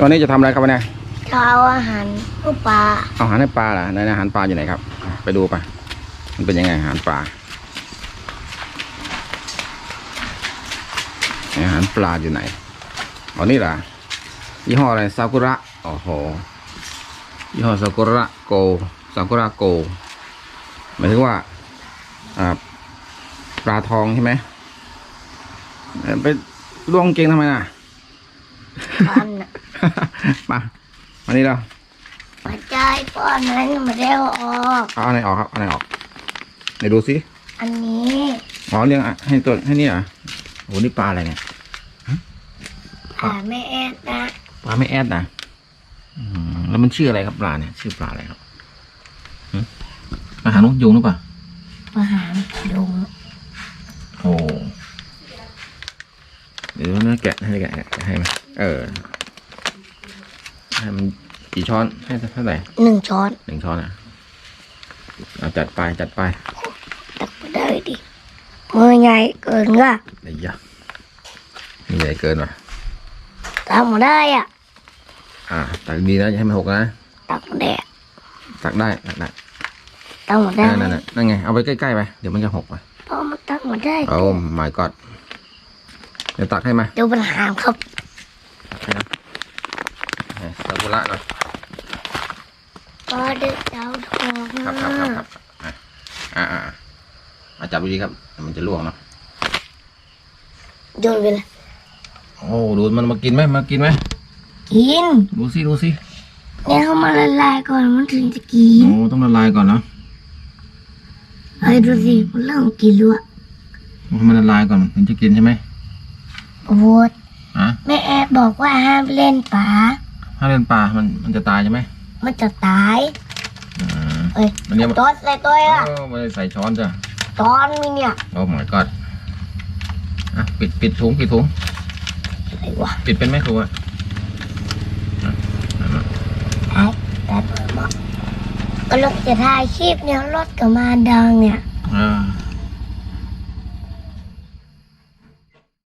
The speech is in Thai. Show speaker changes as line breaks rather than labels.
วันนี้จะทำอะไรครับวันนี้
จะเอาอาหารลูกปลา
เอาอาหารให้ปลาเหรอในอาหารปลาอยู่ไหนครับ ไปดูไปมันเป็นยังไงอาหารปลาอาหารปลาอยู่ไหนอ๋อนี่เหรอยี่ห้ออะไรซากุระโอ้โหยี่ห้อซากุระโกซากุระโกหมายถึงว่าอ่าปลาทองใช่ไหมเอ่อไปล่วงเกงทำไมน่ะ
พันน่ะ
มามานี่เรา
ปัจจัยป้อนนั้นมาได้เอาออก
เอาอะไรออกครับเอาอะไรออกไหนดูสิ
อันนี้
อ๋อเลี้ยงอะให้ตัวให้นี่เหรอโอ้นี่ปลาอะไรเนี่ย
ปลาไม่แอดนะ
ปลาไม่แอดนะอืมแล้วมันชื่ออะไรครับปลาเนี่ยชื่อปลาอะไรครับหึปลาหางนกยูงหรือเปล่า
ปลาหางดง
โอ้เดี๋ยวนะแกะให้แกะแกะให้ไหมเออ ให้มันกี่ช้อนให้เท่าไหร่
หนึ่งช้อน
หนึ่งช้อนอะเอาจัดไปจัดไป
ตักไปได้ดิมือใหญ่เกินก็
ไอ้ยะนี่ใหญ่เกินว่ะ
ตักมาได้อะ
อ่าตักดีนะอย่าให้มันหกนะ
ตักมาได้
ตักได้ตักได้
ตักมาได้
นั่นนั่นนั่นนั่นไงเอาไปใกล้ๆไปเดี๋ยวมันจะหกไป
เพราะมันตักมาได้
โอ้ my god เดี๋ยวตักให้มา
เดี๋ยวปัญหาครับ
ตักให้นะให้ซากุระหน่อย
ก็เด็กเจ้าทอง
ครับครับครับครับอะอ่าอ่าอ่าจับดีๆครับเดี๋ยวมันจะล่วงเนาะ
โยนไปเลย
โอ้ดูมันมากินไหมมากินไหม
กิน
ดูสิดูสิ
เนี่ยเขามาละลายก่อนมันถึงจะกิน
โอ้ต้องละลายก่อนเนาะ
เฮ้ยดูสิมันเริ่มกินแล้วอะ
ให้มันละลายก่อนถึงจะกินใช่ไหม
โอ้โห
อะ
แม่แอบบอกว่าห้ามเล่นปลา
ถ้าเล่นปลา มัน มันจะตายใช่ไหม
มันจะตาย
อืม
เอ้ย
มันเรียกว่า
ตอนใส่ตัวอะ
โอ้ไม่ได้ใส่ช้อนจ้ะ
ตอนมีเนี่ย
โอ้ my god อะปิดปิดถุงปิดถุง
อะไรวะ
ปิดเป็นไหมครูอะอะอะมา
แท็กแต่เปิดบอกก็รถจะถ่ายคลิปเนี่ยรถก็มาดังเนี่ย
อ่า